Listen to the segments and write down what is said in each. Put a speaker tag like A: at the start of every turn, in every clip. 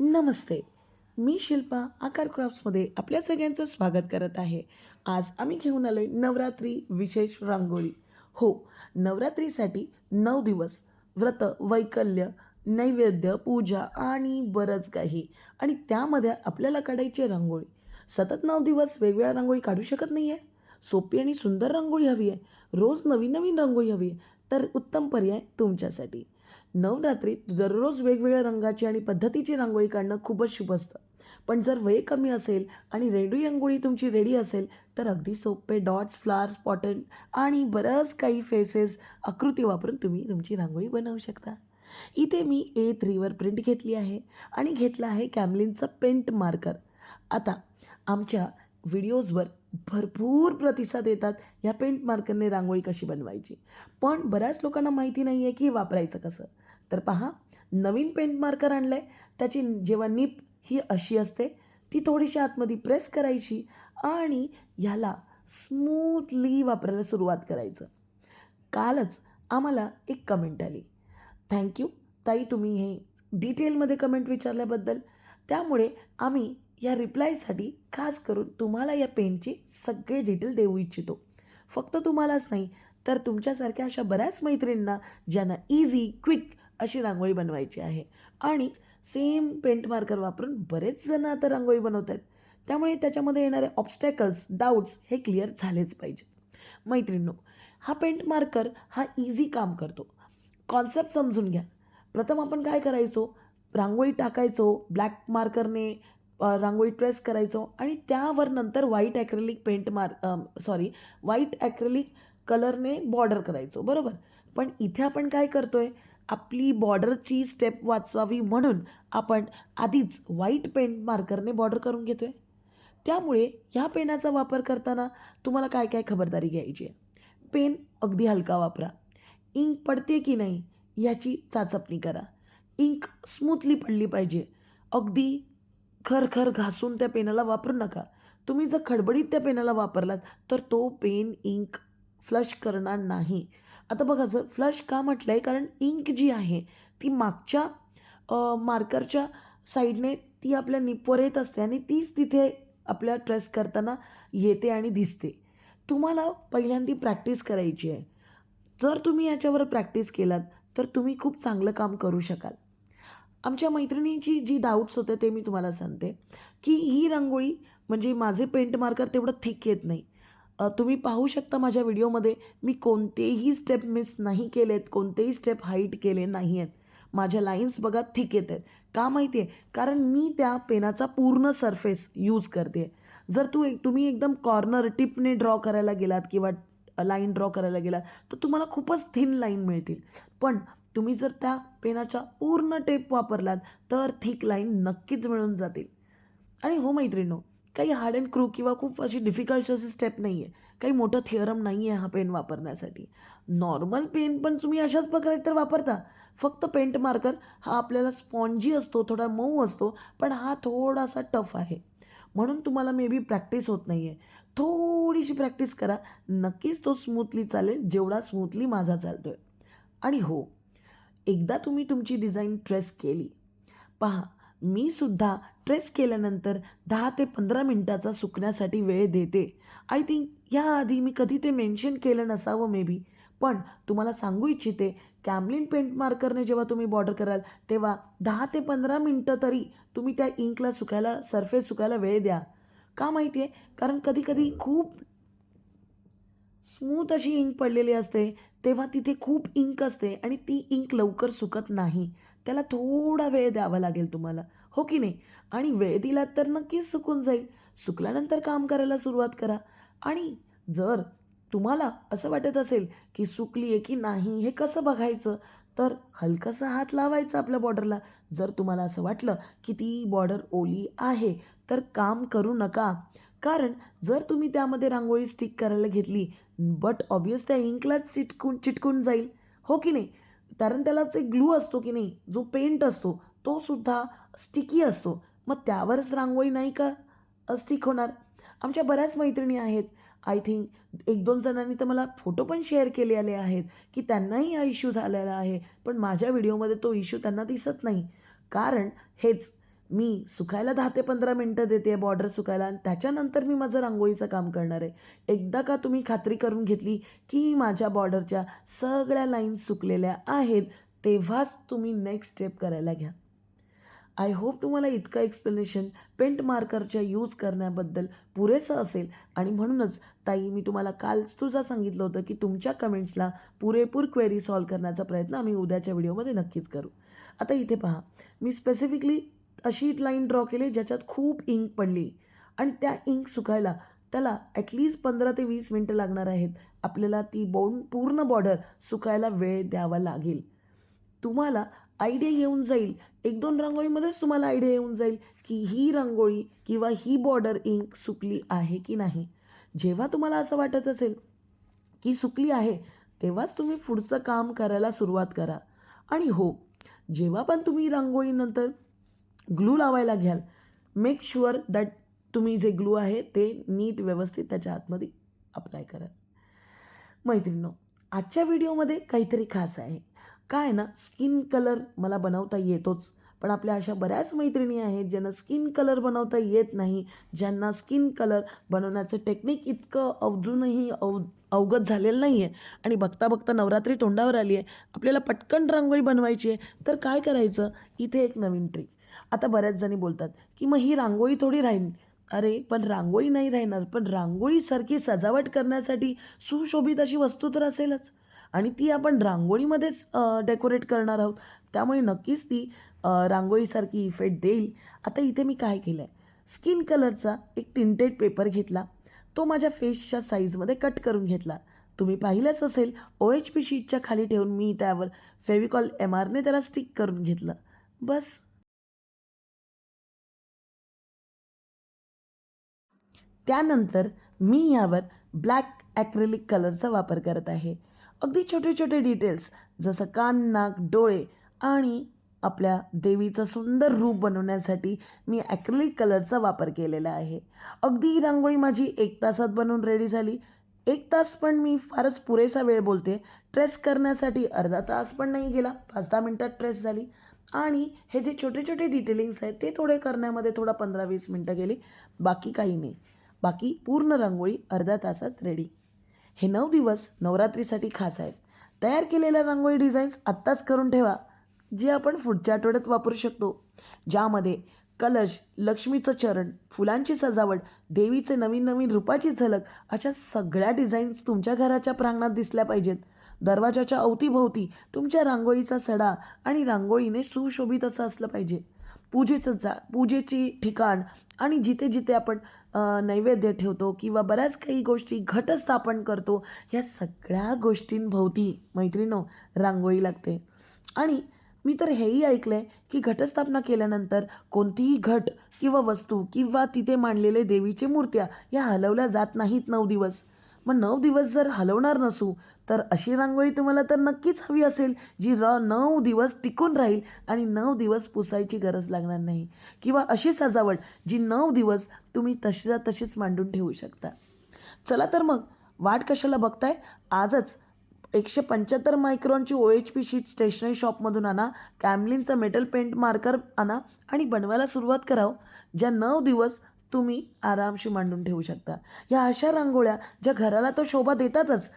A: नमस्ते. मी शिल्पा आकार क्राफ्ट्समध्ये आपल्या सगळ्यांचं स्वागत करत आहे. आज आम्ही घेऊन आलो आहे नवरात्री विशेष रांगोळी. हो नवरात्रीसाठी नऊ दिवस व्रत वैकल्य नैवेद्य पूजा आणि बरंच काही. आणि त्यामध्ये आपल्याला काढायची आहे रांगोळी. सतत नऊ दिवस वेगवेगळ्या रांगोळी काढू शकत नाही आहे सोपी आणि सुंदर रांगोळी हवी आहे. रोज नवीन नवीन रांगोळी हवी आहे. तर उत्तम पर्याय तुमच्यासाठी. नवरात्रीत दररोज वेगवेगळ्या रंगाची आणि पद्धतीची रांगोळी काढणं खूपच शुभ असतं. पण जर वय कमी असेल आणि रेडी रांगोळी तुमची रेडी असेल तर अगदी सोपे डॉट्स फ्लावर्स पॉटन आणि बरंच काही फेसेस आकृती वापरून तुम्ही तुमची रांगोळी बनवू शकता. इथे मी ए थ्रीवर प्रिंट घेतली आहे आणि घेतला आहे कॅमलिनचं पेंट मार्कर. आता आमच्या व्हिडिओजवर भरपूर प्रतिसाद येतात. ह्या पेंट मार्करने रांगोळी कशी बनवायची? पण बऱ्याच लोकांना माहिती नाही आहे की वापरायचं कसं? तर पहा नवीन पेंट मार्कर आणलं आहे त्याची जेव्हा निप ही अशी असते ती थोडीशी आतमध्ये प्रेस करायची आणि ह्याला स्मूथली वापरायला सुरुवात करायचं. कालच आम्हाला एक कमेंट आली. थँक्यू ताई तुम्ही हे डिटेलमध्ये कमेंट विचारल्याबद्दल. त्यामुळे आम्ही या रिप्लायसाठी खास करून तुम्हाला या पेनची सगळे डिटेल देऊ इच्छितो. फक्त तुम्हालाच नाही तर तुमच्यासारख्या अशा बऱ्याच मैत्रिणींना ज्यांना इझी क्विक अशी रांगोळी बनवायची आहे. आणि सेम पेंट मार्कर वापरून बरेच जण आता रांगोळी बनवत आहेत त्यामुळे त्याच्यामध्ये येणारे ऑब्स्टॅकल्स डाऊट्स हे क्लिअर झालेच पाहिजे. मैत्रिणींनो हा पेंट मार्कर हा इझी काम करतो. कॉन्सेप्ट समजून घ्या. प्रथम आपण काय करायचो? रांगोळी टाकायचो ब्लॅक मार्करने रांगोळी ट्रेस करायचो आणि त्यावर नंतर व्हाईट ॲक्रेलिक पेंट मार सॉरी व्हाईट ॲक्रेलिक कलरने बॉर्डर करायचो बरोबर? पण इथे आपण काय करतो आहे आपली बॉर्डरची स्टेप वाचवावी म्हणून आपण आधीच व्हाईट पेंट मार्करने बॉर्डर करून घेतो आहे त्यामुळे ह्या पेनाचा वापर करताना तुम्हाला काय काय खबरदारी घ्यायची आहे? पेन अगदी हलका वापरा. इंक पडते की नाही ह्याची चाचपणी करा. इंक स्मूथली पडली पाहिजे. अगदी खरखर घासून त्या पेनाला वापरू नका. तुम्ही जर खडबडीत त्या पेनाला वापरलात तर तो पेन इंक फ्लश करणार नाही. आता बघा जर फ्लश का म्हटलं आहे कारण इंक जी आहे ती मागच्या मार्करच्या साईडने ती आपल्या निपवर येत असते आणि तीच तिथे आपल्या ट्रेस करताना येते आणि दिसते. तुम्हाला पहिल्यांदी प्रॅक्टिस करायची आहे. जर तुम्ही याच्यावर प्रॅक्टिस केलात तर तुम्ही खूप चांगलं काम करू शकाल. आमच्या मैत्रिणींची जी डाऊट्स होते ते मी तुम्हाला सांगते. की ही रांगोळी म्हणजे माझे पेंट मार्कर तेवढं थिक येत नाही. तुम्ही पाहू शकता माझ्या व्हिडिओमध्ये मी कोणतेही स्टेप मिस नाही केलेत कोणतेही स्टेप हाईट केले नाही आहेत माझ्या लाईन्स बघा थिक येत आहेत. का माहिती आहे कारण मी त्या पेनाचा पूर्ण सरफेस यूज करते जर तू एक तुम्ही एकदम कॉर्नर टिपने ड्रॉ करायला गेलात किंवा लाईन ड्रॉ करायला गेलात तर तुम्हाला खूपच थिन लाईन मिळतील. पण तुम्ही जर त्या पेनाच्या पूर्ण टेप वापरलात तर थिक लाईन नक्कीच मिळून जातील. आणि हो मैत्रिणो काही हार्ड अँड क्रू किंवा खूप अशी डिफिकल्ट अशी स्टेप नाही आहे काही मोठं थिअरम नाही आहे हा पेन वापरण्यासाठी. नॉर्मल पेन पण तुम्ही अशाच प्रकारे तर वापरता. फक्त पेंट मार्कर हा आपल्याला स्पॉन्जी असतो थोडा मऊ असतो पण हा थोडासा टफ आहे. म्हणून तुम्हाला मे बी प्रॅक्टिस होत नाही आहे थोडीशी प्रॅक्टिस करा. नक्कीच तो स्मूथली चालेल जेवढा स्मूथली माझा चालतो आहे आणि हो एकदा तुम्ही तुमची डिझाईन ट्रेस केली. पहा मी सुद्धा ट्रेस केल्यानंतर दहा ते पंधरा मिनटाचा सुकण्यासाठी वेळ देते. आय थिंक याआधी मी कधी ते मेन्शन केलं नसावं मे बी पण तुम्हाला सांगू इच्छिते कॅमलिन पेंट मार्करने जेव्हा तुम्ही बॉर्डर कराल तेव्हा दहा ते पंधरा मिनटं तरी तुम्ही त्या इंकला सुकायला सरफेस सुकायला वेळ द्या. का माहिती आहे कारण कधीकधी खूप स्मूथ अशी इंक पडलेली असते तेव्हा तिथे खूप इंक असते आणि ती इंक लवकर सुकत नाही. त्याला थोडा वेळ द्यावा लागेल तुम्हाला. हो की नाही? आणि वेळ दिलात तर नक्कीच सुकून जाईल. सुकल्यानंतर काम करायला सुरुवात करा. आणि जर तुम्हाला असं वाटत असेल की सुकली आहे की नाही हे कसं बघायचं? तर हलकासा हात लावायचा आपल्या बॉर्डरला. जर तुम्हाला असं वाटलं की ती बॉर्डर ओली आहे तर काम करू नका. कारण जर तुम्ही त्यामध्ये रांगोळी स्टिक करायला घेतली बट ऑबियस त्या इंकलाच चिटकून चिटकून जाईल. हो की नाही? कारण त्यालाच एक ग्लू असतो की नाही? जो पेंट असतो तो सुद्धा स्टिकी असतो. मग त्यावरच रांगोळी नाही का स्टिक होणार? आमच्या बऱ्याच मैत्रिणी आहेत. आय थिंक एक दोन जणांनी तर मला फोटो पण शेअर केलेले आहेत की त्यांनाही हा इश्यू झालेला आहे. पण माझ्या व्हिडिओमध्ये तो इश्यू त्यांना दिसत नाही. कारण हेच मी सुकायला दहा ते पंधरा मिनटं देते आहे बॉर्डर सुकायला आणि त्याच्यानंतर मी माझं रांगोळीचं काम करणार आहे. एकदा का तुम्ही खात्री करून घेतली की माझ्या बॉर्डरच्या सगळ्या लाईन्स सुकलेल्या आहेत तेव्हाच तुम्ही नेक्स्ट स्टेप करायला घ्या. आय होप तुम्हाला इतकं एक्सप्लेनेशन पेंट मार्करच्या यूज करण्याबद्दल पुरेसं असेल. आणि म्हणूनच ताई मी तुम्हाला कालच तुझा सांगितलं होतं की तुमच्या कमेंट्सला पुरेपूर क्वेरी सॉल्व करण्याचा प्रयत्न आम्ही उद्याच्या व्हिडिओमध्ये नक्कीच करू. आता इथे पहा. मी स्पेसिफिकली अशी लाईन ड्रॉ केली ज्याच्यात खूप इंक पडली. आणि त्या इंक सुकायला त्याला ॲटलीस्ट पंधरा ते वीस मिनटं लागणार आहेत. आपल्याला ती बॉन पूर्ण बॉर्डर सुकायला वेळ द्यावा लागेल. तुम्हाला आयडिया येऊन जाईल. एक दोन रांगोळीमध्येच तुम्हाला आयडिया येऊन जाईल की ही रांगोळी किंवा ही बॉर्डर इंक सुकली आहे की नाही. जेव्हा तुम्हाला असं वाटत असेल की सुकली आहे तेव्हाच तुम्ही पुढचं काम करायला सुरुवात करा. आणि हो जेव्हा पण तुम्ही रांगोळीनंतर ग्लू लावायला घ्याल. मेक शुअर दॅट तुम्ही जे ग्लू आहे ते नीट व्यवस्थित त्याच्या आतमध्ये अप्लाय कराल. मैत्रिणो आजच्या व्हिडिओमध्ये काहीतरी खास आहे. काय ना स्किन कलर मला बनवता येतोच. पण आपल्या अशा बऱ्याच मैत्रिणी आहेत ज्यांना स्किन कलर बनवता येत नाही ज्यांना स्किन कलर बनवण्याचं टेक्निक इतकं अवधूनही अव अवगत झालेलं नाही आहे आणि बघता बघता नवरात्री तोंडावर आली आहे आपल्याला पटकन रांगोळी बनवायची आहे तर काय करायचं? इथे एक नवीन ट्रिक आता बऱ्याच जणी बोलतात की मग ही रांगोळी थोडी राहील अरे पण रांगोळी नाही राहणार पण रांगोळीसारखी सजावट करण्यासाठी सुशोभित अशी वस्तू तर असेलच. आणि ती आपण रांगोळीमध्येच डेकोरेट करणार आहोत. त्यामुळे नक्कीच ती रांगोळीसारखी इफेक्ट देईल. आता इथे मी काय केलं आहे स्किन कलरचा एक टिंटेड पेपर घेतला. तो माझ्या फेसच्या साईजमध्ये कट करून घेतला. तुम्ही पाहिलंच असेल ओ एच पी शीटच्या खाली ठेवून मी त्यावर फेविकॉल एम आरने त्याला स्टिक करून घेतलं. बस. त्यानंतर मी यावर ब्लॅक ॲक्रेलिक कलरचा वापर करत आहे. अगदी छोटे छोटे डिटेल्स जसं कान नाक डोळे आणि आपल्या देवीचं सुंदर रूप बनवण्यासाठी मी ॲक्रिलिक कलरचा वापर केलेला आहे. अगदी ही रांगोळी माझी एक तासात बनवून रेडी झाली. एक तास पण मी फारच पुरेसा वेळ बोलते. ट्रेस करण्यासाठी अर्धा तास पण नाही गेला. पाच दहा मिनटात ट्रेस झाली. आणि हे जे छोटे छोटे डिटेलिंग्स आहेत ते थोडे करण्यामध्ये थोडा पंधरा वीस मिनटं गेली. बाकी काही नाही. बाकी पूर्ण रांगोळी अर्ध्या तासात रेडी हे नऊ दिवस नवरात्रीसाठी खास आहेत. तयार केलेल्या रांगोळी डिझाईन्स आत्ताच करून ठेवा. जे आपण पुढच्या आठवड्यात वापरू शकतो. ज्यामध्ये कलश लक्ष्मीचं चरण फुलांची सजावट देवीचे नवीन नवीन रूपाची झलक अशा सगळ्या डिझाईन्स तुमच्या घराच्या प्रांगणात दिसल्या पाहिजेत. दरवाजाच्या अवतीभोवती तुमच्या रांगोळीचा सडा आणि रांगोळीने सुशोभित असं असलं पाहिजे. पूजेचं जा पूजेची ठिकाण आणि जिथे जिथे आपण नैवेद्य ठेवतो किंवा बऱ्याच काही गोष्टी घटस्थापन करतो या सगळ्या गोष्टींभोवती मैत्रिणो रांगोळी लागते. आणि मी तर हेही ऐकलं आहे की घटस्थापना केल्यानंतर कोणतीही घट किंवा वस्तू किंवा तिथे मांडलेले देवीचे मूर्त्या या हलवल्या जात नाहीत नऊ दिवस. मग नऊ दिवस जर हलवणार नसू तर अशी रांगोळी तुम्हाला तर नक्कीच हवी असेल जी र नऊ दिवस टिकून राहील आणि नऊ दिवस पुसायची गरज लागणार नाही. किंवा अशी सजावट जी नऊ दिवस तुम्ही तशीच्या तशीच मांडून ठेवू शकता. चला तर मग वाट कशाला बघताय? आजच एकशे पंच्याहत्तर मायक्रॉनची O H P sheet stationery शॉपमधून आणा कॅमलिनचा मेटल पेंट मार्कर आणा आणि बनवायला सुरुवात करावं ज्या नऊ दिवस तुम्ही आरामशी मांडून ठेवू शकता. या अशा रांगोळ्या ज्या घराला तर शोभा देतातच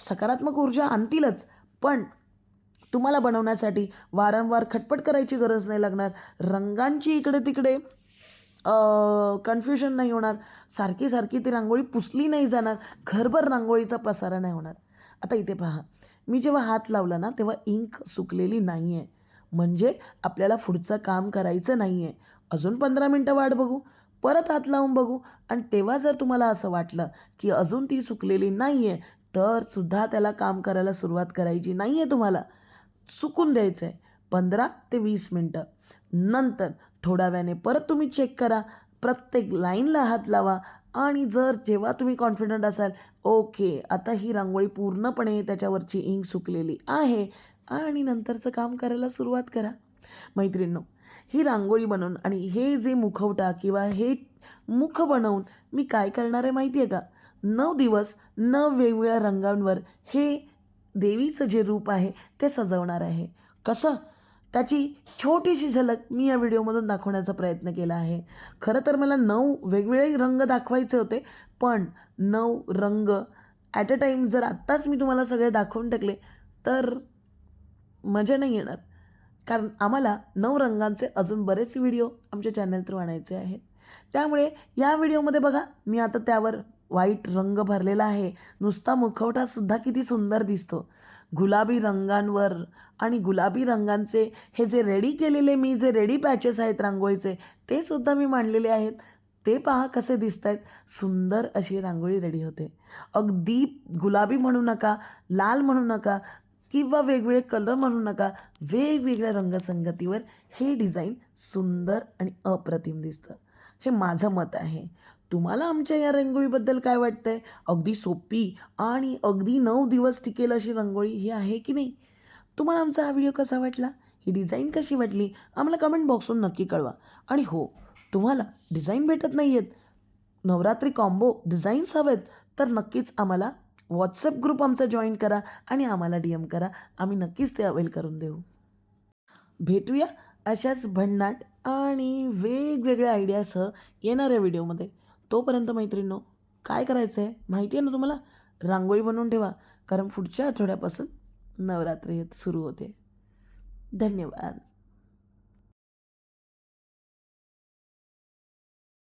A: सकारात्मक ऊर्जा आणतीलच पण तुम्हाला बनवण्यासाठी वारंवार खटपट करायची गरज नाही लागणार. रंगांची इकडे तिकडे कन्फ्युजन नाही होणार. सारखी सारखी ती रांगोळी पुसली नाही जाणार. घरभर रांगोळीचा पसारा नाही होणार. आता इथे पहा. मी जेव्हा हात लावला ना तेव्हा इंक सुकलेली नाही आहे म्हणजे आपल्याला पुढचं काम करायचं नाही आहे अजून पंधरा मिनटं वाट बघू. परत हात लावून बघू. आणि तेव्हा जर तुम्हाला असं वाटलं की अजून ती सुकलेली नाही आहे तर सुद्धा त्याला काम करायला सुरुवात करायची नाही आहे तुम्हाला. सुकून द्यायचं आहे पंधरा ते वीस मिनटं. नंतर थोड्या वेळाने परत तुम्ही चेक करा. प्रत्येक लाईनला हात लावा. आणि जर जेव्हा तुम्ही कॉन्फिडंट असाल ओके आता ही रांगोळी पूर्णपणे त्याच्यावरची इंक सुकलेली आहे आणि नंतरचं काम करायला सुरुवात करा. मैत्रिणींनो ही रांगोळी बनवून आणि हे जे मुखवटा किंवा हे मुख बनवून मी काय करणार आहे माहिती आहे का? नऊ दिवस नऊ वेगवेगळ्या रंगांवर हे देवीचं जे रूप आहे ते सजवणार आहे. कसं? त्याची छोटीशी झलक मी या व्हिडिओमधून दाखवण्याचा प्रयत्न केला आहे. खरं तर मला नऊ वेगवेगळे रंग दाखवायचे होते पण नऊ रंग ॲट अ टाईम जर आत्ताच मी तुम्हाला सगळे दाखवून टाकले तर मजा नाही येणार. कारण आम्हाला नऊ रंगांचे अजून बरेच व्हिडिओ आमच्या चॅनल थ्रू आणायचे आहेत. त्यामुळे या व्हिडिओमध्ये बघा मी आता त्यावर व्हाईट रंग भरलेला आहे. नुसता मुखवटासुद्धा किती सुंदर दिसतो. गुलाबी रंगांवर आणि गुलाबी रंगांचे हे जे रेडी केलेले मी जे रेडी पॅचेस आहेत रांगोळीचे ते सुद्धा मी मांडलेले आहेत. ते पहा कसे दिसत आहेत सुंदर अशी रांगोळी रेडी होते. अगदी गुलाबी म्हणू नका लाल म्हणू नका किंवा वेगवेगळे कलर म्हणू नका वेगवेगळ्या रंगसंगतीवर हे डिझाईन सुंदर आणि अप्रतिम दिसतं. हे माझं मत आहे. तुम्हाला आमच्या या रंगोळीबद्दल काय वाटतंय? अगदी सोपी आणि अगदी नऊ दिवस टिकेल अशी रंगोळी ही आहे की नाही? तुम्हाला आमचा हा व्हिडिओ कसा वाटला? ही डिझाईन कशी वाटली? आम्हाला कमेंट बॉक्सवरून नक्की कळवा. आणि हो तुम्हाला डिझाईन भेटत नाही आहेत नवरात्री कॉम्बो डिझाईन्स हवेत तर नक्कीच आम्हाला व्हॉट्सअप ग्रुप आमचा जॉईन करा आणि आम्हाला डी एम करा. आम्ही नक्कीच ते अवेल करून देऊ. भेटूया अशाच भन्नाट आणि वेगवेगळ्या आयडियासह येणाऱ्या व्हिडिओमध्ये. तोपर्यंत मैत्रिणींनो काय करायचं आहे माहिती आहे ना तुम्हाला? रांगोळी बनवून ठेवा. कारण पुढच्या आठवड्यापासून नवरात्री सुरू होते. धन्यवाद.